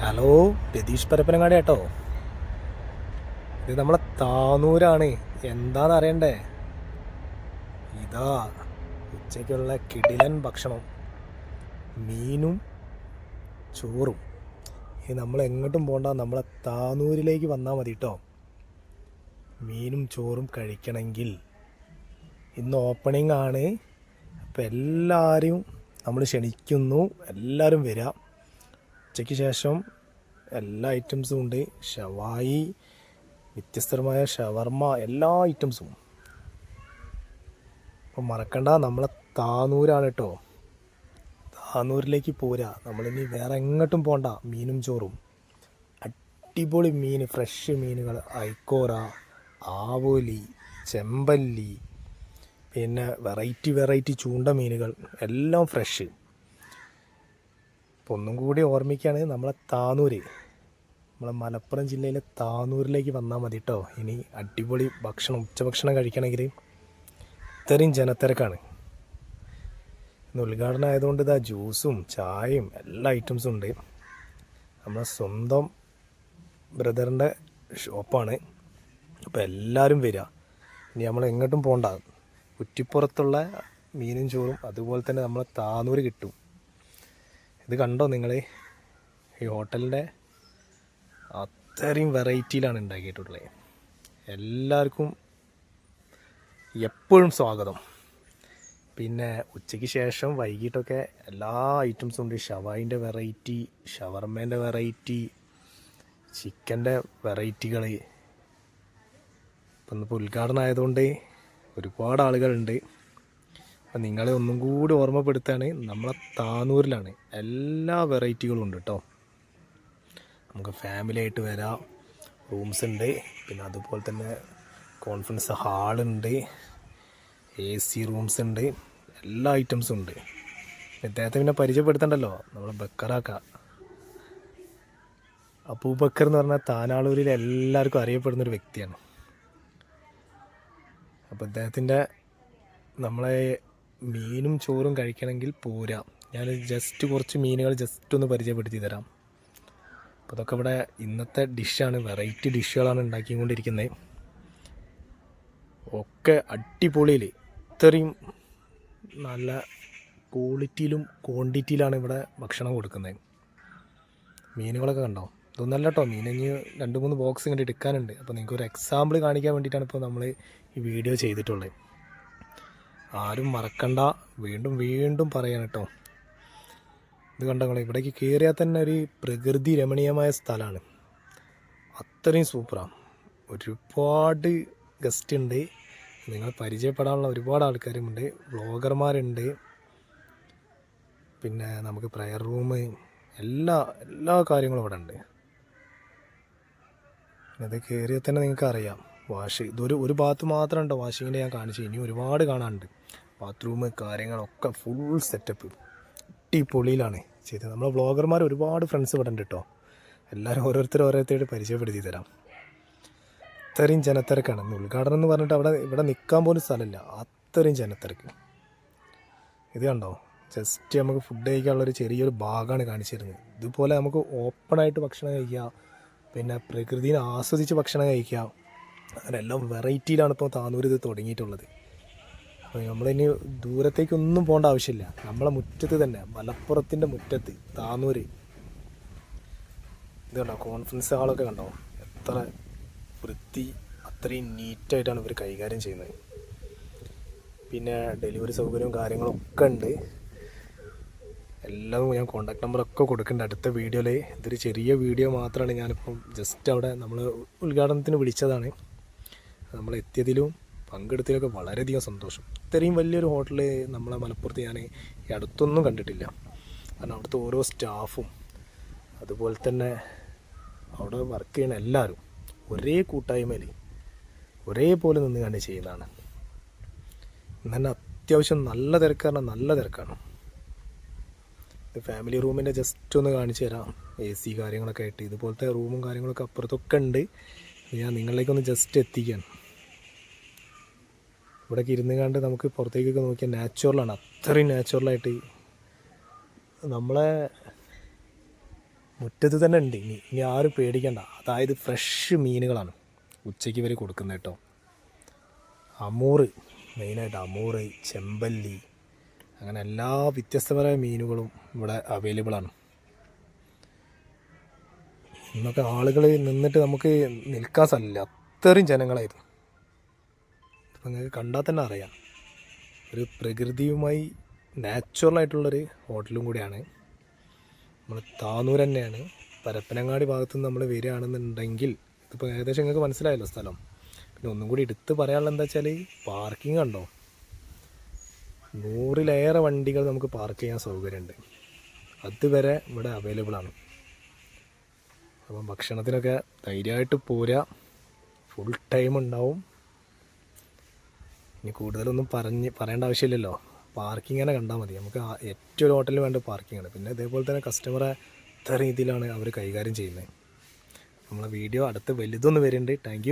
Hello Ratheesh Parappanangadi കേട്ടോ ഇത് നമ്മളെ താനൂരാണ്. എന്താണെന്ന് അറിയണ്ടേ ഇതാ ഉച്ചയ്ക്കുള്ള കിടിലൻ ഭക്ഷണം. മീനും ചോറും. ഇത് നമ്മൾ എങ്ങോട്ടും പോകണ്ട നമ്മളെ താനൂരിലേക്ക് വന്നാൽ മതി കേട്ടോ മീനും ചോറും കഴിക്കണമെങ്കിൽ ഇന്ന് ഓപ്പണിംഗ് ആണ്. അപ്പം എല്ലാവരും നമ്മൾ ക്ഷണിക്കുന്നു. എല്ലാവരും വരിക ഉച്ചയ്ക്ക് ശേഷം എല്ലാ ഐറ്റംസും ഉണ്ട്. ഷവായി വ്യത്യസ്തമായ ഷവർമ്മ എല്ലാ ഐറ്റംസും അപ്പം മറക്കണ്ട നമ്മളെ താനൂരാണ് കേട്ടോ താനൂരിലേക്ക് പോരാ. നമ്മളിനി വേറെ എങ്ങോട്ടും പോണ്ട മീനും ചോറും. അടിപൊളി മീൻ ഫ്രഷ് മീനുകൾ ഐക്കോറ ആവോലി ചെമ്പല്ലി പിന്നെ വെറൈറ്റി വെറൈറ്റി ചൂണ്ട മീനുകൾ. എല്ലാം ഫ്രഷ് അപ്പോൾ ഒന്നും കൂടി ഓർമ്മിക്കുകയാണെങ്കിൽ നമ്മളെ താനൂര്. നമ്മളെ മലപ്പുറം ജില്ലയിലെ താനൂരിലേക്ക് വന്നാൽ മതി കേട്ടോ ഇനി അടിപൊളി ഭക്ഷണം ഉച്ചഭക്ഷണം കഴിക്കണമെങ്കിൽ. ഇത്രയും ജനത്തിരക്കാണ്. ഇന്ന് ഉദ്ഘാടനം ആയതുകൊണ്ട് ഇതാ ജ്യൂസും ചായയും എല്ലാ ഐറ്റംസും ഉണ്ട്. നമ്മളെ സ്വന്തം ബ്രദറിന്റെ ഷോപ്പാണ്. അപ്പോൾ എല്ലാവരും വരിക ഇനി നമ്മൾ എങ്ങോട്ടും പോകണ്ട കുറ്റിപ്പുറത്തുള്ള മീനും ചോറും അതുപോലെ തന്നെ നമ്മൾ താനൂര് കിട്ടും. ഇത് കണ്ടോ നിങ്ങൾ? ഈ ഹോട്ടലിന്റെ അത്രയും വെറൈറ്റിയിലാണ് ഉണ്ടാക്കിയിട്ടുള്ളത്. എല്ലാവർക്കും എപ്പോഴും സ്വാഗതം. പിന്നെ ഉച്ചയ്ക്ക് ശേഷം വൈകിട്ടൊക്കെ എല്ലാ ഐറ്റംസും ഉണ്ട്. ഷവായിന്റെ വെറൈറ്റി ഷവർമേന്റെ വെറൈറ്റി ചിക്കന്റെ വെറൈറ്റികൾ ഇപ്പം ഇന്നിപ്പോൾ ഉദ്ഘാടനം ആയതുകൊണ്ട് ഒരുപാട് ആളുകളുണ്ട്. അപ്പം നിങ്ങളെ ഒന്നും കൂടി ഓർമ്മപ്പെടുത്താണ് നമ്മളെ താനൂരിലാണ് എല്ലാ വെറൈറ്റികളും ഉണ്ട് കേട്ടോ. നമുക്ക് ഫാമിലി ആയിട്ട് വരാം. റൂംസ് ഉണ്ട്. പിന്നെ അതുപോലെ തന്നെ കോൺഫറൻസ് ഹാളുണ്ട് എ സി റൂംസ് ഉണ്ട് എല്ലാ ഐറ്റംസും ഉണ്ട്. ഇദ്ദേഹത്തെ പിന്നെ പരിചയപ്പെടുത്തണ്ടല്ലോ നമ്മൾ ബക്കറാക്ക. അബൂബക്കർ എന്ന് പറഞ്ഞാൽ താനാളൂരിൽ എല്ലാവർക്കും അറിയപ്പെടുന്ന ഒരു വ്യക്തിയാണ്. അപ്പോൾ ഇദ്ദേഹത്തിന്റെ നമ്മളെ മീനും ചോറും കഴിക്കണമെങ്കിൽ പോരാ. ഞാൻ ജസ്റ്റ് കുറച്ച് മീനുകൾ ജസ്റ്റ് ഒന്ന് പരിചയപ്പെടുത്തി തരാം. അപ്പോൾ അതൊക്കെ ഇവിടെ ഇന്നത്തെ ഡിഷാണ് വെറൈറ്റി ഡിഷുകളാണ് ഉണ്ടാക്കിക്കൊണ്ടിരിക്കുന്നത്. ഒക്കെ അടിപൊളിയിൽ. ഇത്രയും നല്ല ക്വാളിറ്റിയിലും ക്വാണ്ടിറ്റിയിലാണ് ഇവിടെ ഭക്ഷണം കൊടുക്കുന്നത്. മീനുകളൊക്കെ കണ്ടോ? ഇതൊന്നല്ല കേട്ടോ മീൻ ഇനി രണ്ട് മൂന്ന് ബോക്സ് ഇങ്ങോട്ട് എടുക്കാനുണ്ട്. അപ്പോൾ നിങ്ങൾക്ക് ഒരു എക്സാമ്പിൾ കാണിക്കാൻ വേണ്ടിയിട്ടാണ് ഇപ്പോൾ നമ്മൾ ഈ വീഡിയോ ചെയ്തിട്ടുള്ളത്. ആരും മറക്കണ്ട വീണ്ടും വീണ്ടും പറയാൻ കേട്ടോ. ഇത് കണ്ടോ ഇവിടേക്ക് കയറിയാൽ തന്നെ ഒരു പ്രകൃതി രമണീയമായ സ്ഥലമാണ്. അത്രയും സൂപ്പറാണ് ഒരുപാട് ഗസ്റ്റ് ഉണ്ട് നിങ്ങൾ പരിചയപ്പെടാനുള്ള ഒരുപാട് ആൾക്കാരുമുണ്ട്. വ്ളോഗർമാരുണ്ട്. പിന്നെ നമുക്ക് പ്രയർ റൂം എല്ലാ എല്ലാ കാര്യങ്ങളും ഇവിടെ ഉണ്ട് ഇത് കയറിയാൽ തന്നെ നിങ്ങൾക്ക് അറിയാം വാഷ് ഇതൊരു ഒരു ഭാഗത്ത് മാത്രം ഉണ്ടോ വാഷിങ്ങിന്റെ ഞാൻ കാണിച്ചു. ഇനി ഒരുപാട് കാണാനുണ്ട്. ബാത്റൂം കാര്യങ്ങളൊക്കെ ഫുൾ സെറ്റപ്പ് അടിപൊളിയിലാണ് ചെയ്തത്. നമ്മളെ വ്ളോഗർമാർ ഒരുപാട് ഫ്രണ്ട്സ് ഇവിടെ ഉണ്ട് കേട്ടോ എല്ലാവരും ഓരോരുത്തരും ഓരോരുത്തരായിട്ട് പരിചയപ്പെടുത്തി തരാം. അത്രയും ജനത്തിരക്കാണ്. ഉദ്ഘാടനം എന്ന് പറഞ്ഞിട്ട് അവിടെ ഇവിടെ നിൽക്കാൻ പോലും സ്ഥലമില്ല. അത്രയും ജനത്തിരക്ക്. ഇത് കണ്ടോ? ജസ്റ്റ് നമുക്ക് ഫുഡ് കഴിക്കാനുള്ളൊരു ചെറിയൊരു ഭാഗമാണ് കാണിച്ചിരുന്നത്. ഇതുപോലെ നമുക്ക് ഓപ്പണായിട്ട് ഭക്ഷണം കഴിക്കാം പിന്നെ പ്രകൃതിയെ ആസ്വദിച്ച് ഭക്ഷണം കഴിക്കാം എല്ലാം വെറൈറ്റിയിലാണ് ഇപ്പോൾ താനൂർ ഇത് തുടങ്ങിയിട്ടുള്ളത്. അപ്പോൾ നമ്മളിനി ദൂരത്തേക്കൊന്നും പോകേണ്ട ആവശ്യമില്ല. നമ്മളെ മുറ്റത്ത് തന്നെ മലപ്പുറത്തിന്റെ മുറ്റത്ത് താനൂർ ഇത് കണ്ടോ? കോൺഫറൻസ് ഹാളൊക്കെ കണ്ടോ? എത്ര വൃത്തി അത്രയും നീറ്റായിട്ടാണ് ഇവർ കൈകാര്യം ചെയ്യുന്നത്. പിന്നെ ഡെലിവറി സൗകര്യവും കാര്യങ്ങളൊക്കെ ഉണ്ട്. എല്ലാം ഞാൻ കോണ്ടാക്ട് നമ്പറൊക്കെ കൊടുക്കുന്നുണ്ട്. അടുത്ത വീഡിയോയിൽ ഇതൊരു ചെറിയ വീഡിയോ മാത്രമാണ് ഞാനിപ്പം ജസ്റ്റ് അവിടെ നമ്മൾ ഉദ്ഘാടനത്തിന് വിളിച്ചതാണ്. നമ്മൾ എത്തിയതിലും പങ്കെടുത്തതിലൊക്കെ വളരെയധികം സന്തോഷം. ഇത്രയും വലിയൊരു ഹോട്ടൽ നമ്മളെ മലപ്പുറത്ത് ഞാൻ ഈ അടുത്തൊന്നും കണ്ടിട്ടില്ല. കാരണം അവിടുത്തെ ഓരോ സ്റ്റാഫും അതുപോലെ തന്നെ അവിടെ വർക്ക് ചെയ്യുന്ന എല്ലാവരും ഒരേ കൂട്ടായ്മയിൽ ഒരേപോലെ നിന്ന് കണ്ട് ചെയ്യുന്നതാണ്. ഇന്ന് അത്യാവശ്യം നല്ല തിരക്കാണ് നല്ല തിരക്കാണ്. ഫാമിലി റൂമിന്റെ ജസ്റ്റ് ഒന്ന് കാണിച്ചു തരാം. എ സി കാര്യങ്ങളൊക്കെ ആയിട്ട്. ഇതുപോലത്തെ റൂമും കാര്യങ്ങളൊക്കെ അപ്പുറത്തൊക്കെ ഉണ്ട്. ഞാൻ നിങ്ങളിലേക്കൊന്ന് ജസ്റ്റ് എത്തിക്കാൻ ഇവിടേക്ക് ഇരുന്ന് കണ്ട് നമുക്ക് പുറത്തേക്കൊക്കെ നോക്കിയാൽ നാച്ചുറലാണ് അത്രയും നാച്ചുറലായിട്ട് നമ്മളെ മുറ്റത്ത് തന്നെ ഉണ്ട്. ഇനി ഇനി ആരും പേടിക്കണ്ട. അതായത് ഫ്രഷ് മീനുകളാണ് ഉച്ചയ്ക്ക് വരെ കൊടുക്കുന്നത് കേട്ടോ. അമൂറ് മെയിനായിട്ട് അമൂറ് ചെമ്പല്ലി അങ്ങനെ എല്ലാ വ്യത്യസ്തപരമായ മീനുകളും ഇവിടെ അവൈലബിൾ ആണ്. ഇന്നൊക്കെ ആളുകൾ നിന്നിട്ട് നമുക്ക് നിൽക്കാൻ സ്ഥലമില്ല. അത്രയും ജനങ്ങളായിരുന്നു. അപ്പം നിങ്ങൾക്ക് കണ്ടാൽ തന്നെ അറിയാം. ഒരു പ്രകൃതിയുമായി നാച്ചുറലായിട്ടുള്ളൊരു ഹോട്ടലും കൂടിയാണ്. നമ്മൾ താനൂർ തന്നെയാണ്. പരപ്പനങ്ങാടി ഭാഗത്ത് നിന്ന് നമ്മൾ വരികയാണെന്നുണ്ടെങ്കിൽ ഇതിപ്പോൾ ഏകദേശം നിങ്ങൾക്ക് മനസ്സിലായല്ലോ സ്ഥലം. പിന്നെ ഒന്നും കൂടി എടുത്ത് പറയാനുള്ളത് എന്താ വെച്ചാൽ പാർക്കിംഗ് കണ്ടോ? നൂറിലേറെ വണ്ടികൾ നമുക്ക് പാർക്ക് ചെയ്യാൻ സൗകര്യമുണ്ട്. അതുവരെ ഇവിടെ അവൈലബിൾ ആണ്. അപ്പം ഭക്ഷണത്തിനൊക്കെ ധൈര്യമായിട്ട് പോരാ ഫുൾ ടൈം ഉണ്ടാവും. ഇനി കൂടുതലൊന്നും പറഞ്ഞ് പറയേണ്ട ആവശ്യമില്ലല്ലോ. പാർക്കിംഗ് തന്നെ കണ്ടാൽ മതി. നമുക്ക് ഏറ്റവും ഒരു ഹോട്ടലിൽ വേണ്ട പാർക്കിംഗ് ആണ്. പിന്നെ ഇതേപോലെ തന്നെ കസ്റ്റമറെ ഇത്ര രീതിയിലാണ് അവർ കൈകാര്യം ചെയ്യുന്നത്. നമ്മളെ വീഡിയോ അടുത്ത് വലുതൊന്ന് വരുന്നുണ്ട് താങ്ക്